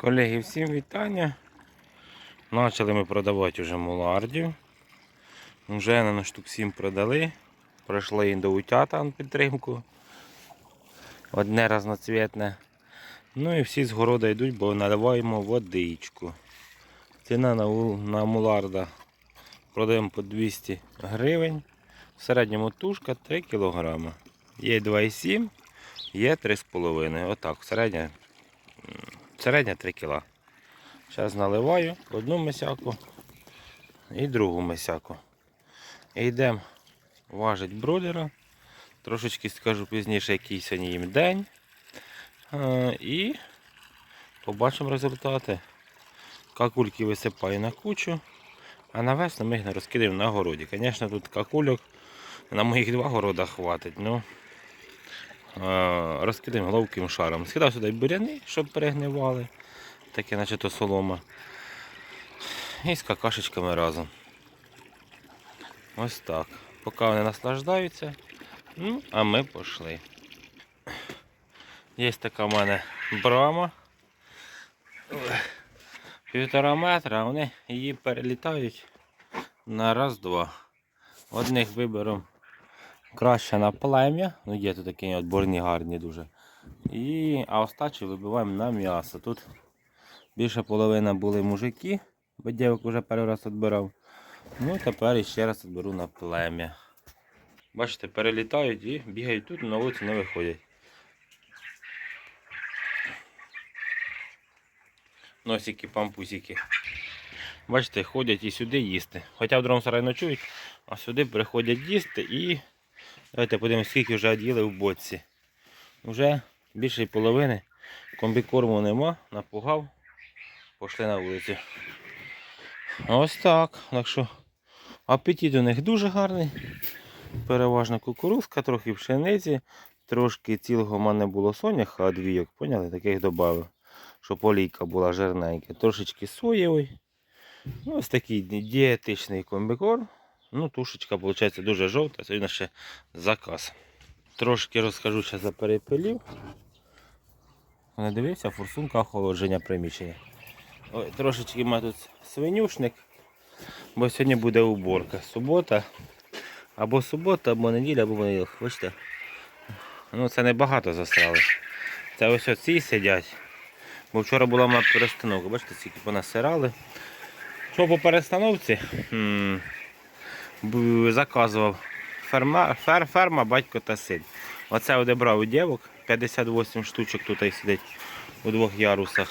Колеги, всім вітання. Почали ми продавати вже мулардів. Вже на штук 7 продали. Пройшли індоутята на підтримку. Одне разноцвітне. Ну і всі з города йдуть, бо наливаємо водичку. Ціна на, на муларда продаємо по 200 гривень. В середньому тушка 3 кг. Є 2,7, є 3,5. Отак, середня Середня 3 кг. Зараз наливаю одну мисяку і другу мисяку. І йдемо важить бродера. Трошечки скажу пізніше, який сьогодні їм день. І побачимо результати. Какульки висипаю на кучу, а на весну ми їх не розкидаємо на городі. Звісно, тут какульок на моїх два города хватить. Ну, Е, розкидаємо ловким шаром. Скидав сюди буряни, щоб перегнивали, таке наче то солома. І з какашечками разом. Ось так. Поки вони наслаждаються, ну, а ми пішли. Є така в мене брама. Півтора метра, вони її перелітають на раз-два. Одних виберемо краще на плем'я. Ну є тут такі отборні гарні дуже. І, а остачі вибиваємо на м'ясо. Тут більше половина були мужики, бо дівок вже перший раз відбирав. Ну тепер ще раз відберу на плем'я. Бачите, перелітають і бігають тут, на вулиці не виходять. Носики, пампусики. Бачите, ходять і сюди їсти. Хоча в другому сараї ночують, а сюди приходять їсти і Давайте подивимося, скільки вже оділи в боці. Вже більше половини. Комбікорму нема, напугав, пішли на вулицю. Ось так. Так що апетит у них дуже гарний. Переважно кукурузка, трохи пшениці, трошки цілого в мене було соняха, двійок, поняли? Таких додав, щоб олійка була жирненька. Трошечки соєвий. Ну, ось такий дієтичний комбікорм. Ну, тушечка, виходить, дуже жовта, сьогодні ще заказ. Трошки розкажу ще за перепилів. Не дивився, форсунка охолодження приміщення. Ой, трошечки має тут свинюшник, бо сьогодні буде уборка. Субота. Або субота, або неділя, або понеділок. Бачите? Ну це не багато засрали. Це ось оці сидять. Бо вчора була моя перестановка, бачите, скільки понасирали. Що по перестановці? Заказував ферма, фер, ферма, батько та син. Оце одебрав у дівок, 58 штучок тут і сидить у двох ярусах,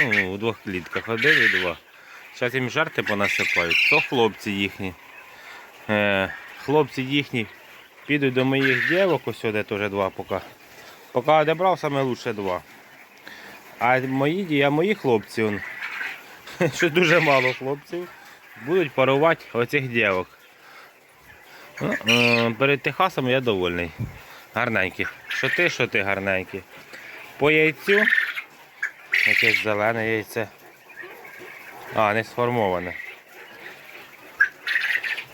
ну, у двох клітках, один і два. Зараз їм жарти понасипають, то хлопці їхні. Е, хлопці їхні підуть до моїх дівок, ось сюди теж два поки. Поки одебрав, саме лучше два. А мої, а мої хлопці, що дуже мало хлопців, будуть парувати оцих дівок. Ну, Перед Техасом я довольний. Гарненький. Що ти, що ти гарненький. По яйцю. Якесь зелене яйце. А, не сформоване.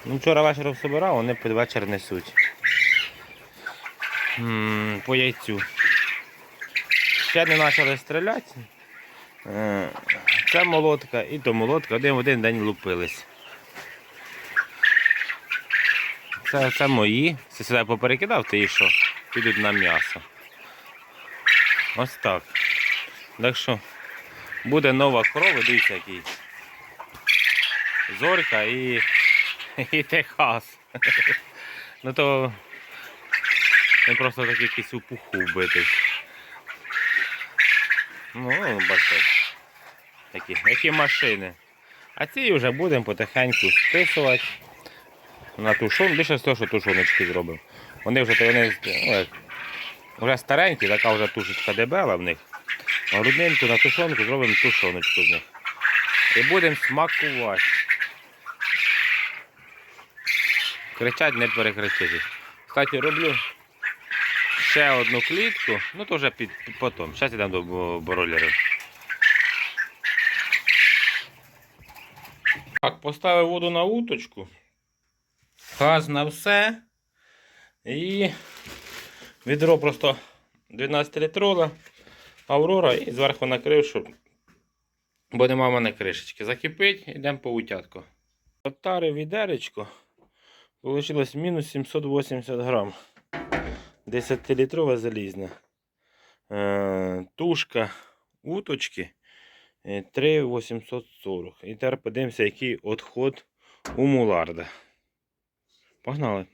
Ну, вчора вечором збирав, вони під вечір несуть. М, По яйцю. Ще не почали стріляти. Е, Це молотка і то молотка, один в один день лупились. Це, це мої. Це сюди поперекидав, ти і що? Підуть на м'ясо. Ось так. Так що буде нова крова, дивіться який. Зорька і, і Техас. Ну то він просто такий якийсь у пуху вбитий. Ну, бачите. Такі, які машини. А ці вже будемо потихеньку списувати на тушон, більше з того, що тушоночки зробимо. Вони вже вони, ну, як, вже старенькі, така вже тушечка дебела в них. А Груднинку на тушонку зробимо тушоночку з них. І будемо смакувати. Кричать, не перекричити. Кстати, роблю ще одну клітку, ну то вже під, під потом. Зараз йдемо до бройлерів. Так, поставив воду на уточку. Газ на все. І відро просто 12 літрове, аврора і зверху накрив, щоб бо нема в мене кришечки. Закипить, йдемо по утятку. Отари відеречко. Получилось мінус 780 грам. 10-літрове залізне. Е, тушка уточки е, 3,840. І тепер подивимося, який відход у муларда. Погнали.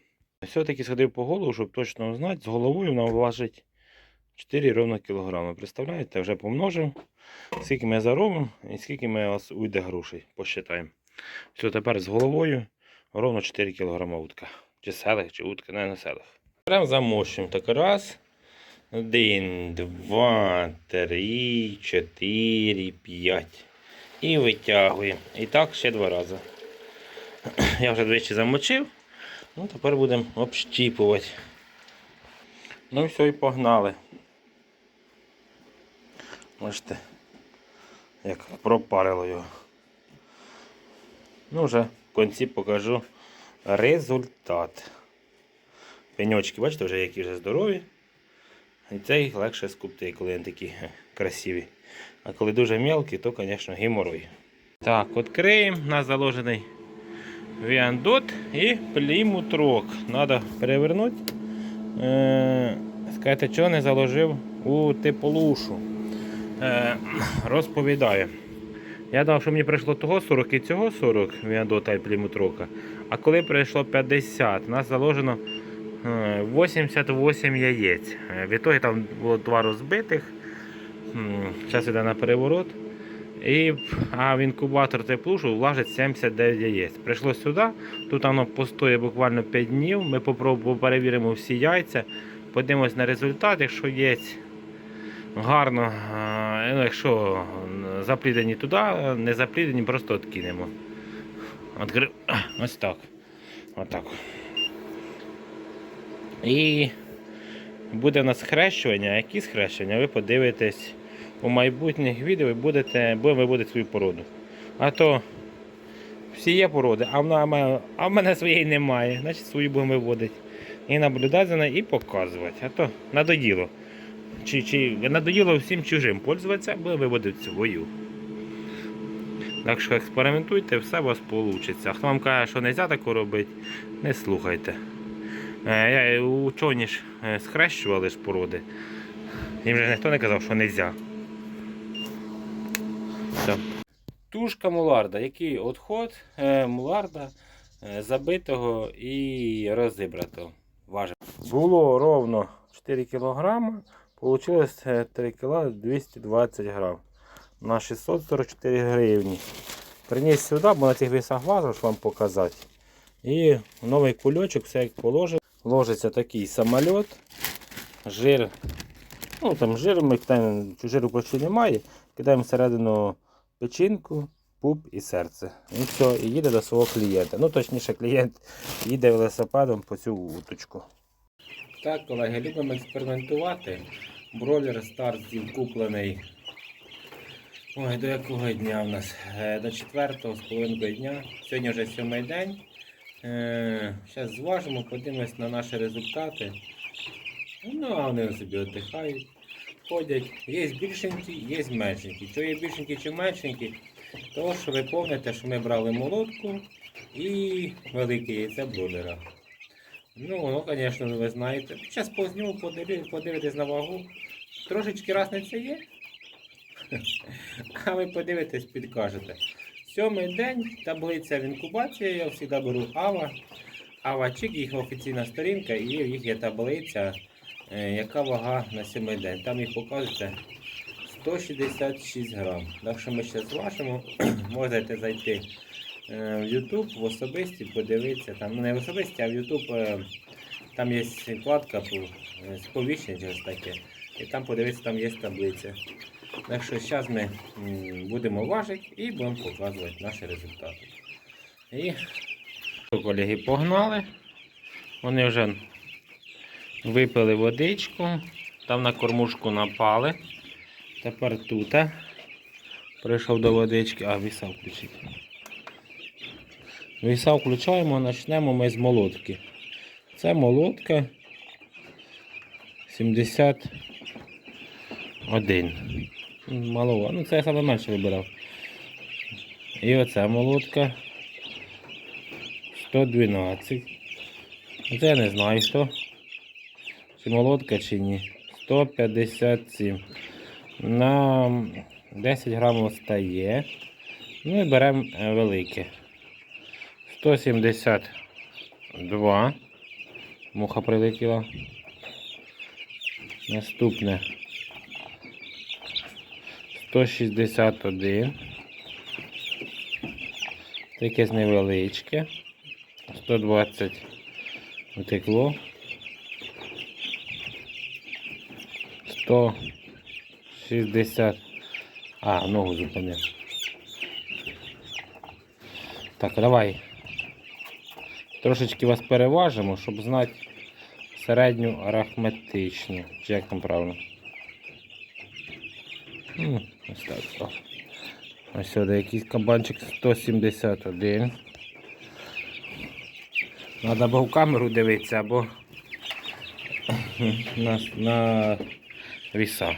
Все-таки сходив по голову, щоб точно знати. З головою вона важить 4 ровно кілограми. Представляєте, вже помножив. Скільки ми заробимо і скільки ми у вас уйде грошей. Посчитаємо. Все, тепер з головою ровно 4 кг утка. Чи селих, чи утка, не на селих. Прям замощуємо. Так раз. Один, два, три, чотири, п'ять. І витягуємо. І так ще два рази. Я вже двічі замочив. Ну, тепер будемо общіпувати. Ну і все, і погнали. Бачите, як пропарило його. Ну, вже в кінці покажу результат. Пеньочки, бачите, вже які вже здорові. І цей легше скупти, коли вони такі красиві. А коли дуже мелкі, то, звісно, геморой. Так, відкриємо. У нас заложений віандот і плімутрок. Треба перевернути. Е, сказати, чого не заложив у теплушу. Е, розповідаю. Я дав, що мені прийшло того 40 і цього 40 віандота і плімутрока. А коли прийшло 50, у нас заложено е, 88 яєць. Е, В ітогі там було два розбитих. Зараз йде на переворот. І, а в інкубатор теплушу влажить 79 яєць. Прийшло сюди, тут воно постоє буквально 5 днів. Ми попробуємо перевіримо всі яйця, подивимось на результат, якщо є гарно, ну, якщо заплідені туди, не заплідені, просто відкинемо. Откри... Ось так. Отак. І буде у нас схрещування. Які схрещення? Ви подивитесь у майбутніх відео будете, будемо виводити свою породу. А то всі є породи, а в, мене, а в мене своєї немає. Значить свою будемо виводити. І наблюдати за нею і показувати. А то надоїло. Чи, чи надоїло всім чужим пользуватися, будемо виводити свою. Так що експериментуйте, все у вас вийде. Хто вам каже, що не можна таке робити, не слухайте. Е, Я учені ж е, схрещували ж породи. Їм же ніхто не казав, що не можна. Все. Тушка муларда. Який відход е, муларда е, забитого і розібратого. Важимо. Було ровно 4 кг, вийшло 3 кг 220 грам на 644 гривні. Приніс сюди, бо на цих вісах щоб вам показати. І новий кульочок, все як положив. Ложиться такий самоліт, жир. Ну там жир ми кидаємо, жиру почти немає. Кидаємо всередину печінку, пуп і серце. І все, і їде до свого клієнта. Ну, точніше, клієнт їде велосипедом по цю уточку. Так, колеги, любимо експериментувати. Бройлер Star Steel куплений. Ой, до якого дня в нас? Е, До четвертого з половинкою дня. Сьогодні вже сьомий день. Зараз зважимо, подивимось на наші результати. Ну, а вони собі віддихають, ходять. Є більшенькі, є меншенькі. Що є більшенькі чи меншенькі, то що ви пам'ятаєте, що ми брали молотку і велике яйце бройлера. Ну, воно, звісно, ви знаєте. Зараз позніму, подивитесь, подивитесь на вагу. Трошечки разниця є. А ви подивитесь, підкажете. Сьомий день, таблиця в інкубації, я завжди беру Ава. Ава Чик, їх офіційна сторінка, і їх є таблиця, яка вага на сьомий день. Там їх показується 166 грам. Так що ми ще зважимо, можете зайти е, в YouTube, в особисті, подивитися. Там, ну не в особисті, а в YouTube е, там є вкладка по е, сповіщення через таке. І там подивитися, там є таблиця. Так що зараз ми будемо важити і будемо показувати наші результати. І колеги погнали. Вони вже випили водичку, там на кормушку напали. Тепер тут. Прийшов до водички, а віса включити. Віса включаємо, почнемо ми з молотки. Це молотка 71. Малова. Ну це я саме менше вибирав. І оця молотка 112. Це я не знаю хто. Чи молотка, чи ні. 157. На 10 грамів стає. Ну і беремо е, велике. 172. Муха прилетіла. Наступне 161. Таке з невеличке. 120 утекло. 160. А, ногу зупинив. Так, давай. Трошечки вас переважимо, щоб знати середню арахметичну. Чи як там правильно? Ну, ось так. Ось сюди якийсь кабанчик 171. Треба або в камеру дивитися, або на, на віса.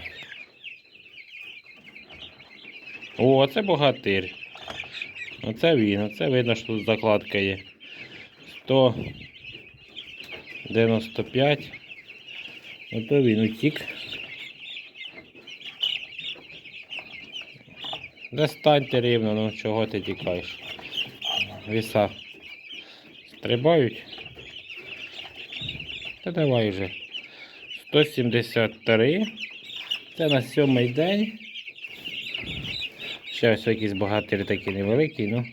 О, це богатир. Оце він, оце видно, що тут закладка є. 195. Ото він утік. Да станьте рівно, ну чого ти тікаєш? Віса стрибають. Та давай вже. 173. Це на сьомий день. Ще ось якийсь богатир такий невеликий, ну.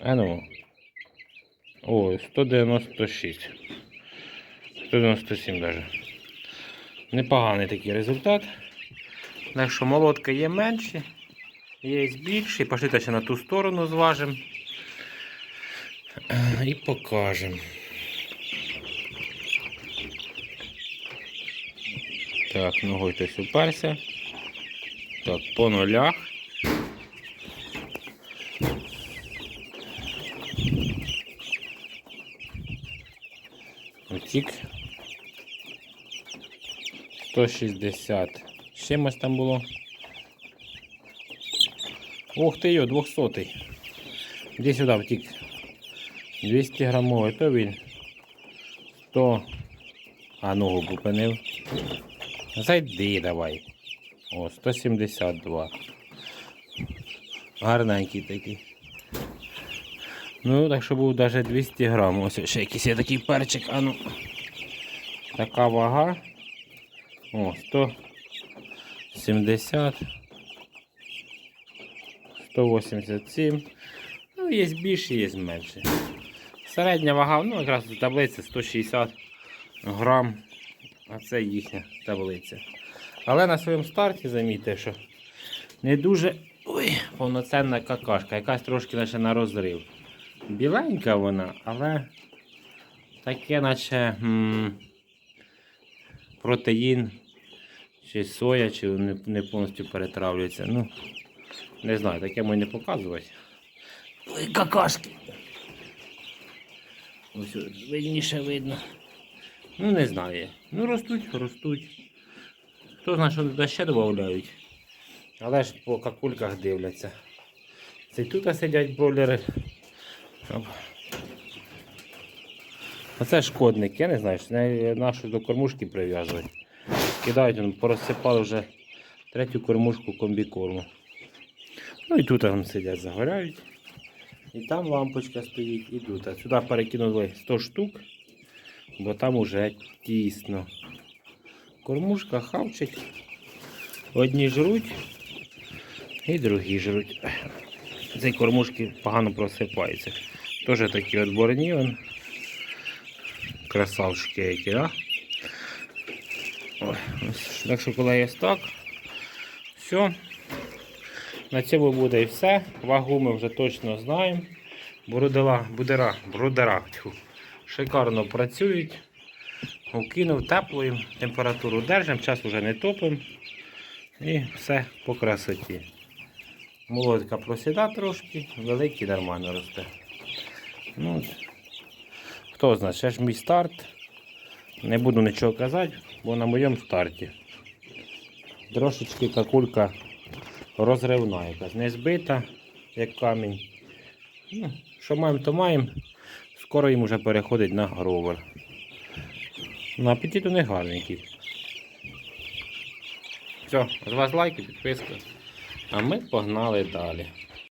А ну. О, 196. 197 даже. Непоганий такий результат. Так що молотка є менші, є більші. Пошли ще на ту сторону зважимо. І покажемо. Так, ногою хтось уперся. Так, по нулях. Утік. 160. З чимось там було. Ух ти йо, 200. Іди сюди втік. 200 грамовий, то він. 100. А ногу попинив. Зайди давай. О, 172. Гарненький такий. Ну, так що був навіть 200 грам. Ось ще якийсь є такий перчик, а ну. Така вага. О, 170. 187. Ну, є більше, є менше. Середня вага, ну якраз у таблиці 160 грам. А це їхня таблиця. Але на своєму старті замітьте, що не дуже ой, повноцінна какашка, якась трошки наче на розрив. Біленька вона, але таке, наче м, протеїн, чи соя, чи не, не повністю перетравлюється. Ну, не знаю, таке мені не показувати. Ой, какашки. Ось видніше видно. Ну, не знаю. Ну, ростуть, ростуть. Хто знає, що туди ще додають. Але ж по какульках дивляться. Це тут сидять бройлери. Оп. Оце шкодник, я не знаю, нашу до кормушки прив'язують. Кидають, порозсипали вже третю кормушку комбікорму. Ну і тут там сидять, загоряють. І там лампочка стоїть, і тут. Сюди перекинули 100 штук, бо там уже тісно. Кормушка хавчить. Одні жруть і другі жруть. Ці кормушки погано просипаються. Теж такі отборні. Он. Красавчики які, а? Ой. Так що коли є так. Все. На цьому буде і все. Вагу ми вже точно знаємо. Брудера, будера, брудера шикарно працюють. Укинув теплою, температуру держимо, час вже не топимо. І все по красоті. Молодка просіда трошки, великий нормально росте. Ну, хто знає, ще ж мій старт. Не буду нічого казати, бо на моєму старті. Трошечки какулька розривна якась, не збита, як камінь. Ну, що маємо, то маємо. Скоро їм вже переходить на гровер. На апетит у них гарненький. Все, з вас лайки, підписка. А ми погнали далі.